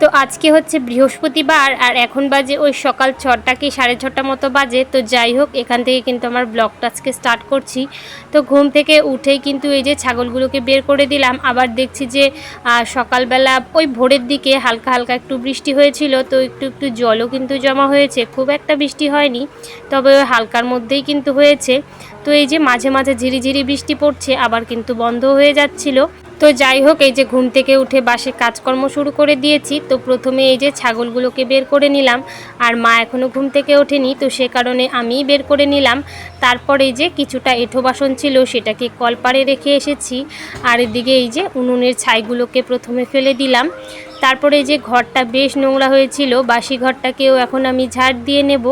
তো আজকে হচ্ছে বৃহস্পতিবার আর এখন বাজে ওই সকাল ছটা কি সাড়ে ছটা মতো বাজে। তো যাই হোক, এখান থেকে কিন্তু আমার ব্লগটা আজকে স্টার্ট করছি। তো ঘুম থেকে উঠেই কিন্তু এই যে ছাগলগুলোকে বের করে দিলাম। আবার দেখছি যে সকালবেলা ওই ভোরের দিকে হালকা হালকা একটু বৃষ্টি হয়েছিল, তো একটু একটু জলও কিন্তু জমা হয়েছে। খুব একটা বৃষ্টি হয়নি, তবে ওই হালকার মধ্যেই কিন্তু হয়েছে। তো এই যে মাঝে মাঝে ঝিরিঝিরি বৃষ্টি পড়ছে, আবার কিন্তু বন্ধ হয়ে যাচ্ছিল। তো যাই হোক, এই যে ঘুম থেকে উঠে বাসে কাজকর্ম শুরু করে দিয়েছি। তো প্রথমে এই যে ছাগলগুলোকে বের করে নিলাম। আর মা এখনও ঘুম থেকে ওঠেনি, তো সে কারণে আমিই বের করে নিলাম। তারপরে এই যে কিছুটা এঁঠো বাসন ছিল, সেটাকে কলপারে রেখে এসেছি। আর এদিকে এই যে উনুনের ছাইগুলোকে প্রথমে ফেলে দিলাম। তারপরে যে ঘরটা বেশ নোংরা হয়েছিল, বাসি ঘরটাকেও এখন আমি ঝাড় দিয়ে নেব।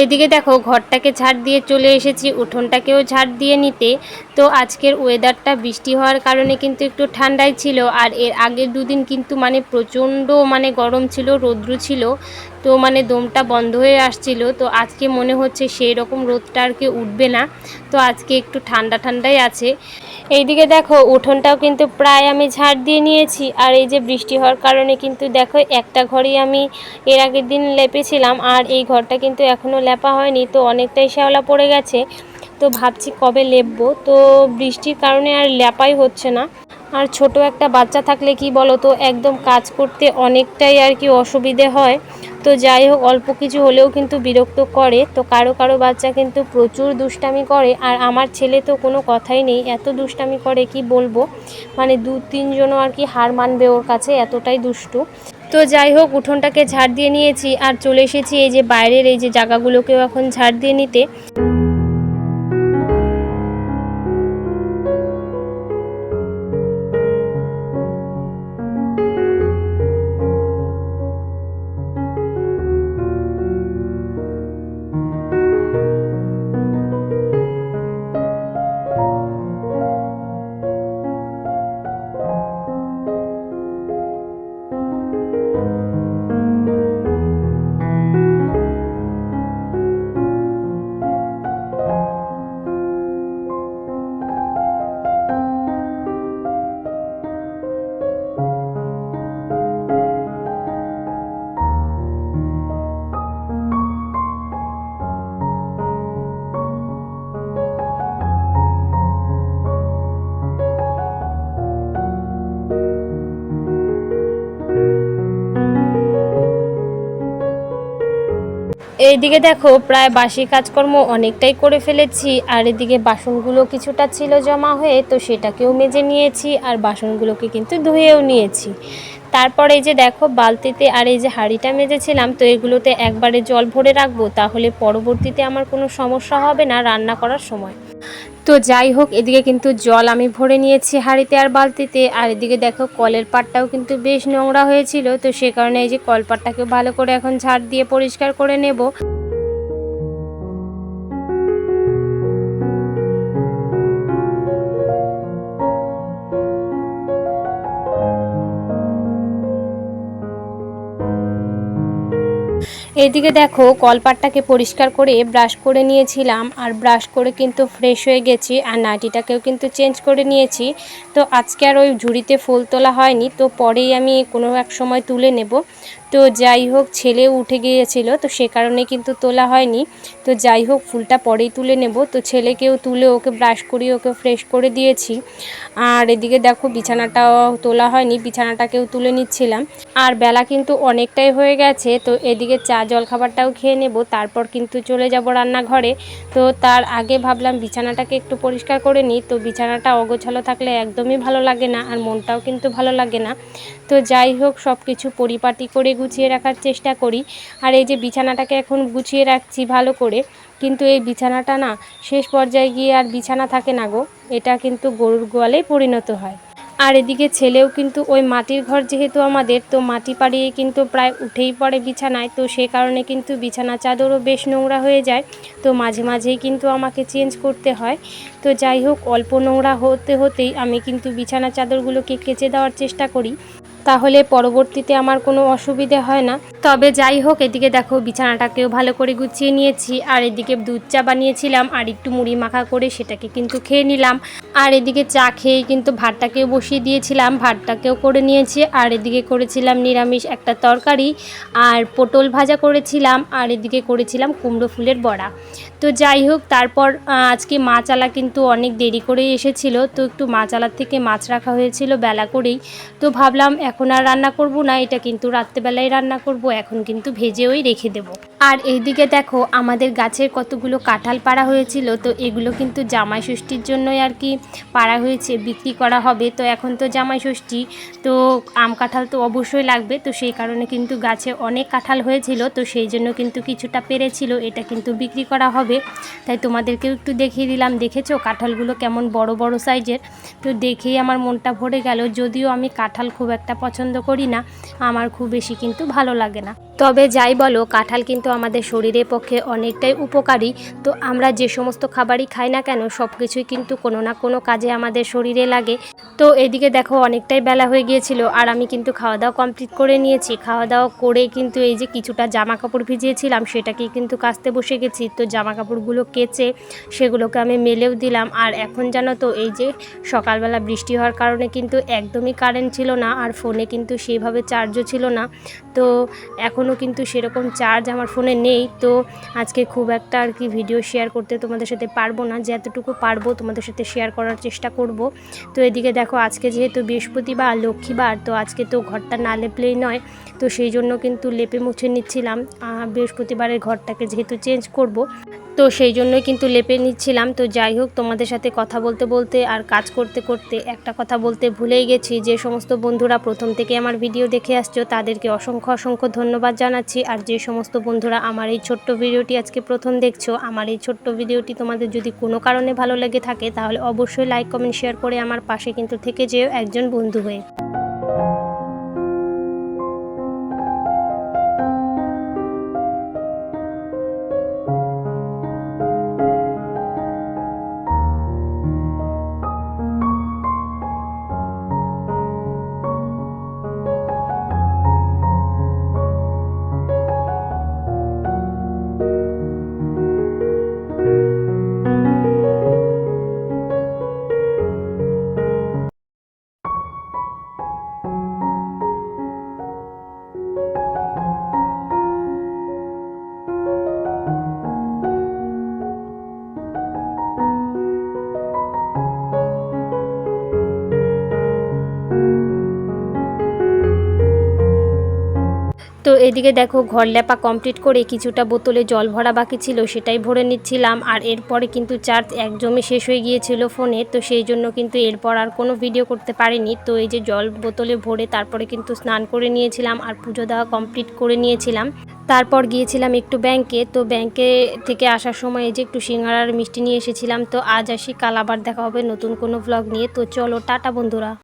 এইদিকে দেখো ঘরটাকে ঝাড় দিয়ে চলে এসেছি উঠোনটাকেও ঝাড় দিয়ে নিতে। তো আজকের ওয়েদারটা বৃষ্টি হওয়ার কারণে কিন্তু একটু ঠান্ডাই ছিল আর এর আগের দুদিন কিন্তু মানে প্রচণ্ড মানে গরম ছিল, রৌদ্র ছিল, তো মানে দমটা বন্ধ হয়ে আসছিল। তো আজকে মনে হচ্ছে সেই রকম রোদটা আর কি উঠবে না। তো আজকে একটু ঠান্ডা ঠান্ডাই আছে। এইদিকে দেখো, উঠোনটাও কিন্তু প্রায় আমি ঝাড় দিয়ে নিয়েছি। আর এই যে বৃষ্টি হওয়ার কারণে কিন্তু দেখো, একটা ঘরেই আমি এর আগের দিন লেপেছিলাম। আর এই ঘরটা কিন্তু এখনও লেপা হয়নি, তো অনেকটাই শ্যাওলা পড়ে গেছে। তো ভাবছি কবে লেপবো। তো বৃষ্টির কারণে আর লেপাই হচ্ছে না। আর ছোট একটা বাচ্চা থাকলে কি বলো তো একদম কাজ করতে অনেকটাই আর কি অসুবিধে হয়। তো যাই হোক, অল্প কিছু হলেও কিন্তু বিরক্ত করে। তো কারও কারও বাচ্চা কিন্তু প্রচুর দুষ্টামি করে। আর আমার ছেলে তো কোনো কথাই নেই, এত দুষ্টামি করে কি বলব? মানে দু তিনজনও আর কি হার মানবে ওর কাছে, এতটাই দুষ্টু। তো যাই হোক, উঠোনটাকে ঝাড় দিয়ে নিয়েছি। আর চলে এসেছি এই যে বাইরের এই যে জায়গাগুলোকেও এখন ঝাড় দিয়ে নিতে। এইদিকে দেখো, প্রায় বাসি কাজকর্ম অনেকটাই করে ফেলেছি, আর এদিকে বাসনগুলো কিছুটা ছিল জমা হয়ে তো সেটাকেও মেজে নিয়েছি, আর বাসনগুলোকে কিন্তু ধুয়েও নিয়েছি। তারপর এই যে দেখো, বালতিতে আর এই যে হাঁড়িটা মেজেছিলাম, তো এগুলোতে একবারে জল ভরে রাখব, তাহলে পরবর্তীতে আমার কোনো সমস্যা হবে না রান্না করার সময়। তো যাই হোক, এদিকে কিন্তু জল আমি ভরে নিয়েছি হাঁড়িতে আর বালতিতে। আর এদিকে দেখো, কলের পাটটাও কিন্তু বেশ নোংরা হয়েছিল। তো সে কারণে এই যে কলপাটটাকে ভালো করে এখন ঝাড় দিয়ে পরিষ্কার করে নেব। এদিকে দেখো, কলপাটটাকে পরিষ্কার করে ব্রাশ করে নিয়েছিলাম, আর ব্রাশ করে কিন্তু ফ্রেশ হয়ে গেছি, আর নাইটিটাকেও কিন্তু চেঞ্জ করে নিয়েছি। তো আজকে আর ওই ঝুড়িতে ফুল তোলা হয়নি, তো পরেই আমি কোনো এক সময় তুলে নেব। তো যাই হোক, ছেলে উঠে গিয়েছিল, তো সে কারণে কিন্তু তোলা হয়নি। তো যাই হোক, ফুলটা পরেই তুলে নেব। তো ছেলেকেও তুলে, ওকে ব্রাশ করিয়ে, ওকে ফ্রেশ করে দিয়েছি। আর এদিকে দেখো, বিছানাটাও তোলা হয়নি, বিছানাটাকেও তুলে নিচ্ছিলাম। আর বেলা কিন্তু অনেকটাই হয়ে গেছে, তো এদিকে চা জলখাবারটাও খেয়ে নেব। তারপর কিন্তু চলে যাব রান্নাঘরে। তো তার আগে ভাবলাম বিছানাটাকে একটু পরিষ্কার করে নিই। তো বিছানাটা অগোছালো থাকলে একদমই ভালো লাগে না, আর মনটাও কিন্তু ভালো লাগে না। তো যাই হোক সব কিছু পরিপাটি করে গুছিয়ে রাখার চেষ্টা করি। আর এই যে বিছানাটাকে এখন গুছিয়ে রাখছি ভালো করে, কিন্তু এই বিছানাটা না শেষ পর্যায়ে গিয়ে আর বিছানা থাকে না গো, এটা কিন্তু গরুর গোয়ালেই পরিণত হয়। আর এদিকে ছেলেও কিন্তু ওই মাটির ঘর যেহেতু আমাদের, তো মাটি পাড়িয়ে কিন্তু প্রায় উঠেই পড়ে বিছানায়, তো সে কারণে কিন্তু বিছানা চাদরও বেশ নোংরা হয়ে যায়, তো মাঝে মাঝেই কিন্তু আমাকে চেঞ্জ করতে হয়। তো যাই হোক, অল্প নোংরা হতে হতেই আমি কিন্তু বিছানা চাদরগুলোকে কেচে দেওয়ার চেষ্টা করি। তাহলে পরবর্তীতে আমার কোনো অসুবিধে হয় না। তবে যাই হোক, এদিকে দেখো বিছানাটাকেও ভালো করে গুছিয়ে নিয়েছি, আর এদিকে দুধ চা বানিয়েছিলাম, আর একটু মুড়ি মাখা করে সেটাকে কিন্তু খেয়ে নিলাম। আর এদিকে চা খেয়ে কিন্তু ভাতটাকেও বসিয়ে দিয়েছিলাম, ভাতটাকেও করে নিয়েছি, আর এদিকে করেছিলাম নিরামিষ একটা তরকারি, আর পটল ভাজা করেছিলাম, আর এদিকে করেছিলাম কুমড়ো ফুলের বড়া। তো যাই হোক, তারপর আজকে মাছ আলা কিন্তু অনেক দেরি করেই এসেছিল, তো একটু মাছ আলার থেকে মাছ রাখা হয়েছিল বেলা করেই। তো ভাবলাম এখন আর রান্না করব না, এটা কিন্তু রাত্রেবেলায় রান্না করব, এখন কিন্তু ভেজেওই রেখে দেব। আর এইদিকে দেখো, আমাদের গাছের কতগুলো কাঁঠাল পাড়া হয়েছিল, তো এগুলো কিন্তু জামাই ষষ্ঠীর জন্যই আর কি পাড়া হয়েছে, বিক্রি করা হবে। তো এখন তো জামাই ষষ্ঠী, তো আম কাঁঠাল তো অবশ্যই লাগবে, তো সেই কারণে কিন্তু গাছে অনেক কাঁঠাল হয়েছিল, তো সেই জন্য কিন্তু কিছুটা পেরেছিল, এটা কিন্তু বিক্রি করা হবে। তাই তোমাদেরকেও একটু দেখিয়ে দিলাম, দেখেছ কাঁঠালগুলো কেমন বড় বড় সাইজের? তো দেখেই আমার মনটা ভরে গেল, যদিও আমি কাঁঠাল খুব একটা পছন্দ করি না আমার খুব বেশি কিন্তু ভালো লাগে না। তবে যাই বলো, কাঁঠাল কিন্তু আমাদের শরীরের পক্ষে অনেকটাই উপকারী। তো আমরা যে সমস্ত খাবারই খাই না কেন সব কিছুই কিন্তু কোনো না কোনো কাজে আমাদের শরীরে লাগে। তো এদিকে দেখো, অনেকটাই বেলা হয়ে গিয়েছিল আর আমি কিন্তু খাওয়া দাওয়া কমপ্লিট করে নিয়েছি। খাওয়া দাওয়া করে কিন্তু এই যে কিছুটা জামা কাপড় ভিজিয়েছিলাম, সেটাকেই কিন্তু কাচতে বসে গেছি। তো জামা কাপড়গুলো কেচে সেগুলোকে আমি মেলেও দিলাম। আর এখন জানো তো, এই যে সকালবেলা বৃষ্টি হওয়ার কারণে কিন্তু একদমই কারেন্ট ছিল না, আর ফোনে কিন্তু সেইভাবে চার্জও ছিল না। তো এখনও কিন্তু সেরকম চার্জ আমার ফোনে নেই। তো আজকে খুব একটা আর কি ভিডিও শেয়ার করতে তোমাদের সাথে পারব না। যে এতটুকু পারব তোমাদের সাথে শেয়ার করার চেষ্টা করব। তো এদিকে দেখো, আজকে যেহেতু বৃহস্পতিবার, লক্ষ্মীবার, তো আজকে তো ঘরটা না লেপলেই নয়। তো সেই জন্য কিন্তু লেপে মুছে নিচ্ছিলাম। বৃহস্পতিবারের ঘরটাকে যেহেতু চেঞ্জ করব তো সেই জন্যই কিন্তু লেপে নিচ্ছিলাম। তো যাই হোক, তোমাদের সাথে কথা বলতে বলতে আর কাজ করতে করতে একটা কথা বলতে ভুলেই গেছি। যে সমস্ত বন্ধুরা প্রথম থেকে আমার ভিডিও দেখে আসছো, তাদেরকে অসংখ্য অসংখ্য ধন্যবাদ জানাচ্ছি। আর যে সমস্ত বন্ধুরা আমার এই ছোট্ট ভিডিওটি আজকে প্রথম দেখছ, আমার এই ছোট্ট ভিডিওটি তোমাদের যদি কোনো কারণে ভালো লেগে থাকে, তাহলে অবশ্যই লাইক কমেন্ট শেয়ার করে আমার পাশে কিন্তু থেকে যেও একজন বন্ধু হয়ে। এদিকে দেখো, ঘর লেপা কমপ্লিট করে কিছুটা বোতলে জল ভরা বাকি ছিল, সেটাই ভরে নিচ্ছিলাম। আর এরপরে কিন্তু চার্জ একদমই শেষ হয়ে গিয়েছিল ফোনে তো সেই জন্য কিন্তু এরপর আর কোনো ভিডিও করতে পারিনি। তো এই যে জল বোতলে ভরে তারপরে কিন্তু স্নান করে নিয়েছিলাম আর পুজো দেওয়া কমপ্লিট করে নিয়েছিলাম। তারপর গিয়েছিলাম একটু ব্যাংকে তো ব্যাংকে থেকে আসার সময় এই যে একটু সিঙ্গারার মিষ্টি নিয়ে এসেছিলাম, তো আজ আসি, কাল আবার দেখা হবে নতুন কোনো ভ্লগ নিয়ে। তো চলো, টাটা বন্ধুরা।